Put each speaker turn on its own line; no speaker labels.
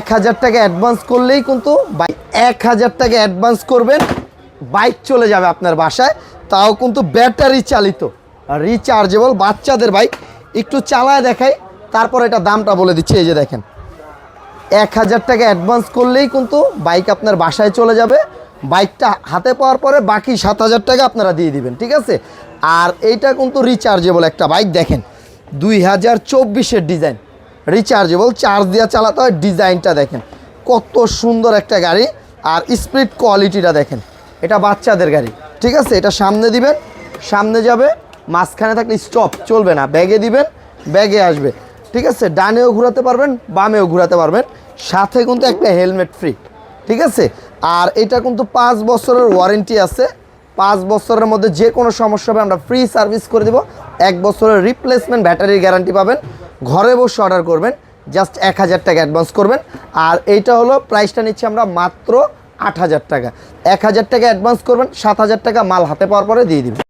এক হাজার টাকা অ্যাডভান্স করলেই কিন্তু বাইক এক হাজার টাকা অ্যাডভান্স করবেন বাইক চলে যাবে আপনার বাসায়, তাও কিন্তু ব্যাটারি চালিত রিচার্জেবল বাচ্চাদের বাইক একটু চালায় দেখাই, তারপর এটা দামটা বলে দিচ্ছি, এই যে দেখেন। এক হাজার টাকা অ্যাডভান্স করলেই কিন্তু বাইক আপনার বাসায় চলে যাবে বাইকটা হাতে পাওয়ার পরে বাকি সাত হাজার টাকা আপনারা দিয়ে দিবেন, ঠিক আছে? আর এইটা কিন্তু রিচার্জেবল একটা বাইক দেখেন, দুই হাজার চব্বিশের ডিজাইন রিচার্জেবল চার্জ দিয়ে চালাতে হয়। ডিজাইনটা দেখেন, কত সুন্দর একটা গাড়ি আর স্পিড কোয়ালিটিটা দেখেন, এটা বাচ্চাদের গাড়ি, ঠিক আছে? এটা সামনে দিবেন, সামনে যাবে, মাঝখানে থাকলে স্টপ চলবে না, ব্যাগে দিবেন, ব্যাগে আসবে, ঠিক আছে? ডানেও ঘোরাতে পারবেন, বামেও ঘোরাতে পারবেন, সাথে কিন্তু একটা হেলমেট ফ্রি ঠিক আছে? আর এটা কিন্তু পাঁচ বছরের ওয়ারেন্টি আছে, পাঁচ বছরের মধ্যে যে কোনো সমস্যা হবে, আমরা ফ্রি সার্ভিস করে দেবো, এক বছরের রিপ্লেসমেন্ট ব্যাটারির গ্যারান্টি পাবেন ঘরে বসে অর্ডার করবেন জাস্ট এক হাজার টাকা অ্যাডভান্স করবেন, আর এইটা হলো প্রাইসটা নিচ্ছি আমরা মাত্র আট হাজার টাকা। এক হাজার টাকা অ্যাডভান্স করবেন, সাত হাজার টাকা মাল হাতে পাওয়ার পরে দিয়ে দিবেন।